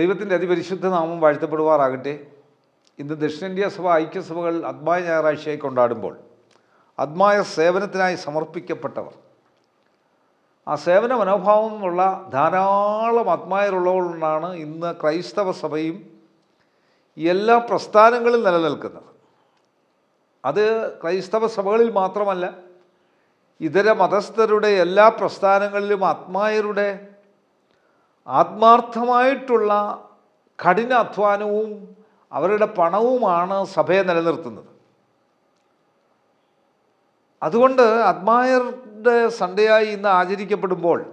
ദൈവത്തിന്റെ അതിപരിശുദ്ധ നാമം വാഴ്ത്തപ്പെടുവാറാകട്ടെ. ഇന്ന് ദക്ഷിണേന്ത്യ സഭ ഐക്യസഭകൾ അദ്മായ ഞായറാഴ്ചയായി കൊണ്ടാടുമ്പോൾ അദ്മായ സേവനത്തിനായി സമർപ്പിക്കപ്പെട്ടവർ. ആ സേവന മനോഭാവം ഉള്ള ധാരാളം ആത്മായരുള്ളതുകൊണ്ടാണ് ഇന്ന് ക്രൈസ്തവ സഭയും എല്ലാ പ്രസ്ഥാനങ്ങളിൽ നിലനിൽക്കുന്നത്. അത് ക്രൈസ്തവ സഭകളിൽ മാത്രമല്ല ഇതര മതസ്ഥരുടെ എല്ലാ പ്രസ്ഥാനങ്ങളിലും ആത്മായരുടെ ആത്മാർത്ഥമായിട്ടുള്ള കഠിന അധ്വാനവും അവരുടെ പണവുമാണ് സഭയെ നിലനിർത്തുന്നത്. അതുകൊണ്ട് അത്മായറുടെ സൺഡേയായി ഇന്ന് ആചരിക്കപ്പെടുമ്പോൾ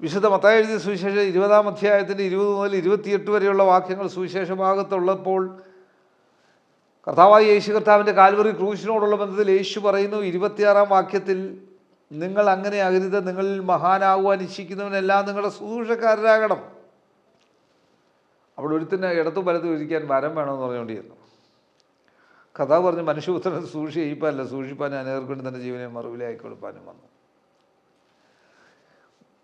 വിശുദ്ധ മത്തായ എഴുതിയ സുവിശേഷം ഇരുപതാം അധ്യായത്തിന്റെ ഇരുപത് മുതൽ ഇരുപത്തിയെട്ട് വരെയുള്ള വാക്യങ്ങൾ സുവിശേഷ ഭാഗത്തുള്ളപ്പോൾ കർത്താവായ യേശു കർത്താവിന്റെ കാൽവറി ക്രൂശിനോടുള്ള ബന്ധത്തിൽ യേശു പറയുന്നു ഇരുപത്തിയാറാം വാക്യത്തിൽ നിങ്ങൾ അങ്ങനെ അകരുത് നിങ്ങളിൽ മഹാനാകുവാൻ ഇച്ഛിക്കുന്നവനെല്ലാം നിങ്ങളുടെ സുദൂഷക്കാരനാകണം. അവിടെ ഒരുത്തിന് ഇടത്തും വലത്തും ഇരിക്കാൻ വരം വേണമെന്ന് പറഞ്ഞുകൊണ്ടിരുന്നു. കഥ പറഞ്ഞ് മനുഷ്യപുത്രൻ സൂക്ഷി ചെയ്യിപ്പല്ല സൂക്ഷിപ്പാൻ അനേർക്കൊണ്ട് തന്നെ ജീവനെ മറുവിലായി കൊടുപ്പാനും വന്നു.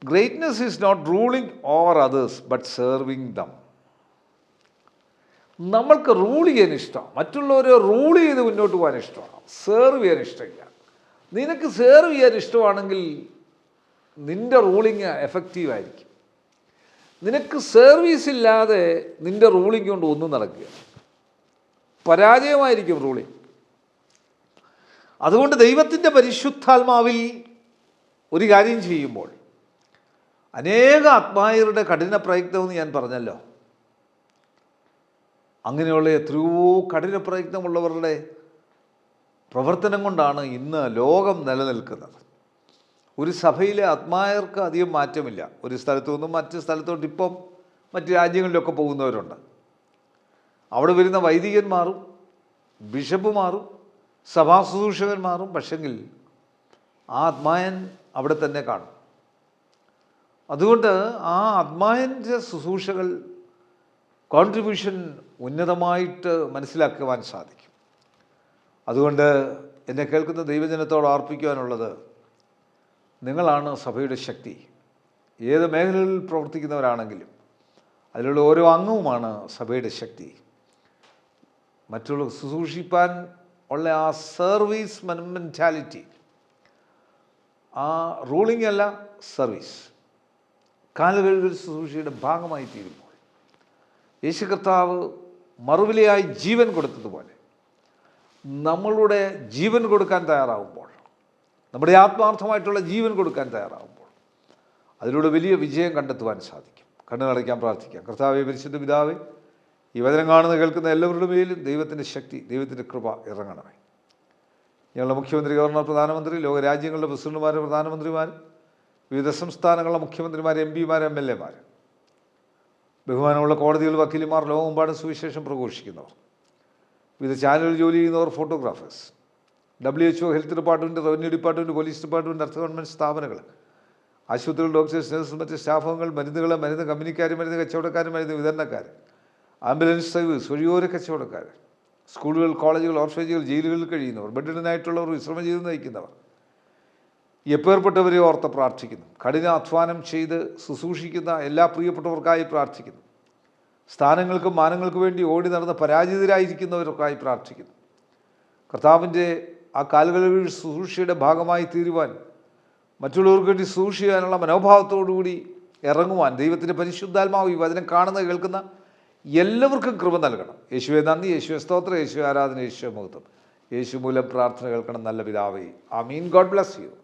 Greatness is not ruling over others but serving them നമ്മൾക്ക് റൂൾ ചെയ്യാൻ ഇഷ്ടമാണ്. മറ്റുള്ളവരെ റൂൾ ചെയ്ത് മുന്നോട്ട് പോകാൻ ഇഷ്ടമാണ്. സെർവ് ചെയ്യാൻ ഇഷ്ടമില്ല. നിനക്ക് സേർവ് ചെയ്യാൻ ഇഷ്ടമാണെങ്കിൽ നിന്റെ റൂളിങ് എഫക്റ്റീവ് ആയിരിക്കും. നിനക്ക് സർവീസ് ഇല്ലാതെ നിന്റെ റൂളിംഗ് കൊണ്ട് ഒന്നും നടക്കുക പരാജയമായിരിക്കും റൂളിംഗ് അതുകൊണ്ട് ദൈവത്തിന്റെ പരിശുദ്ധാത്മാവിൽ ഒരു കാര്യം ചെയ്യുമ്പോൾ അനേക ആത്മായരുടെ കഠിന പ്രയത്നമെന്ന് ഞാൻ പറഞ്ഞല്ലോ. അങ്ങനെയുള്ള എത്രയോ കഠിന പ്രയത്നമുള്ളവരുടെ പ്രവർത്തനം കൊണ്ടാണ് ഇന്ന് ലോകം നിലനിൽക്കുന്നത്. ഒരു സഭയിലെ ആത്മായർക്ക് അധികം മാറ്റമില്ല. ഒരു സ്ഥലത്തു നിന്നും മറ്റ് സ്ഥലത്തോട്ട് ഇപ്പം മറ്റ് രാജ്യങ്ങളിലൊക്കെ പോകുന്നവരുണ്ട്. അവിടെ വരുന്ന വൈദികന്മാരും ബിഷപ്പുമാറും സഭാശുശ്രൂഷകന്മാരും പക്ഷെങ്കിൽ ആ ആത്മായൻ അവിടെ തന്നെ കാണും. അതുകൊണ്ട് ആ ആത്മായന്റെ ശുശ്രൂഷകൾ കോൺട്രിബ്യൂഷൻ ഉന്നതമായിട്ട് മനസ്സിലാക്കുവാൻ സാധിക്കും. അതുകൊണ്ട് എന്നെ കേൾക്കുന്ന ദൈവജനത്തോട് അർപ്പിക്കുവാനുള്ളത് നിങ്ങളാണ് സഭയുടെ ശക്തി. ഏത് മേഖലകളിൽ പ്രവർത്തിക്കുന്നവരാണെങ്കിലും അതിലുള്ള ഓരോ അംഗവുമാണ് സഭയുടെ ശക്തി. മറ്റുള്ള ശുശ്രൂഷിപ്പാൻ ഉള്ള ആ സർവീസ് മെന്റാലിറ്റി ആ റൂളിംഗ് അല്ല സർവീസ് കാലുകഴുകൽ ശുശ്രൂഷയുടെ ഭാഗമായി തീരുമ്പോൾ യേശു കർത്താവ് മറുവിലയായി ജീവൻ കൊടുത്തതുപോലെ നമ്മളുടെ ജീവൻ കൊടുക്കാൻ തയ്യാറാവുമ്പോൾ നമ്മുടെ ആത്മാർത്ഥമായിട്ടുള്ള ജീവൻ കൊടുക്കാൻ തയ്യാറാവുമ്പോൾ അതിലൂടെ വലിയ വിജയം കണ്ടെത്തുവാൻ സാധിക്കും. കണ്ണു നടയ്ക്കാൻ പ്രാർത്ഥിക്കാം. കർത്താവെ പരിശുദ്ധ പിതാവേ ഈ വചനം കാണുന്ന കേൾക്കുന്ന എല്ലാവരുടെ മേലും ദൈവത്തിന്റെ ശക്തി ദൈവത്തിന്റെ കൃപ ഇറങ്ങണമേ. ഞങ്ങളുടെ മുഖ്യമന്ത്രി ഗവർണർ പ്രധാനമന്ത്രി ലോകരാജ്യങ്ങളുടെ പ്രസിഡന്റുമാർ പ്രധാനമന്ത്രിമാർ വിവിധ സംസ്ഥാനങ്ങളിലെ മുഖ്യമന്ത്രിമാർ എം പിമാർ എം എൽ എമാർ ബഹുമാനമുള്ള കോടതികൾ വക്കീലുമാർ ലോകമെമ്പാടും സുവിശേഷം പ്രഘോഷിക്കുന്നവർ വിവിധ ചാനൽ ജോലി ചെയ്യുന്നവർ photographers. W H O health department revenue department police department അർത്ഥ ഗവൺമെന്റ് സ്ഥാപനങ്ങൾ. ആശുപത്രികൾ ഡോക്ടേഴ്സ് നഴ്സസ് മറ്റ് സ്റ്റാഫുകൾ മരുന്നുകൾ മരുന്ന് കമ്പനിക്കാർ മരുന്ന് കച്ചവടക്കാർ മരുന്ന് വിതരണക്കാർ ആംബുലൻസ് സർവീസ് വഴിയോര കച്ചവടക്കാർ സ്കൂളുകൾ കോളേജുകൾ ഓർഫേജുകൾ ജയിലുകളിൽ കഴിയുന്നവർ ബെഡിനായിട്ടുള്ളവർ വിശ്രമം ചെയ്ത് നയിക്കുന്നവർ. എപ്പേർപ്പെട്ടവരെ ഓർത്ത് പ്രാർത്ഥിക്കുന്നു. കഠിന അധ്വാനം ചെയ്ത് ശുശ്രൂഷിക്കുന്ന എല്ലാ പ്രിയപ്പെട്ടവർക്കായി പ്രാർത്ഥിക്കുന്നു. സ്ഥാനങ്ങൾക്കും മാനങ്ങൾക്കും വേണ്ടി ഓടി നടന്ന് പരാജിതരായിരിക്കുന്നവർക്കായി പ്രാർത്ഥിക്കുന്നു. കർത്താവിന്റെ ആ കാലുകളിൽ ശുശ്രൂഷയുടെ ഭാഗമായി തീരുവാൻ മറ്റുള്ളവർക്ക് വേണ്ടി ചെയ്യാനുള്ള മനോഭാവത്തോടുകൂടി ഇറങ്ങുവാൻ ദൈവത്തിന്റെ പരിശുദ്ധാത്മാവ് ഈ വചനം കാണുന്ന കേൾക്കുന്ന എല്ലാവർക്കും കൃപ നൽകണം. യേശുവെ നന്ദി. യേശുവെ സ്തോത്രം. യേശു ആരാധന. യേശു മഹത്വം. യേശു മൂലം പ്രാർത്ഥന കേൾക്കണം. നല്ല പിതാവേ. ആ മീൻ ഗോഡ് ബ്ലസ് യു.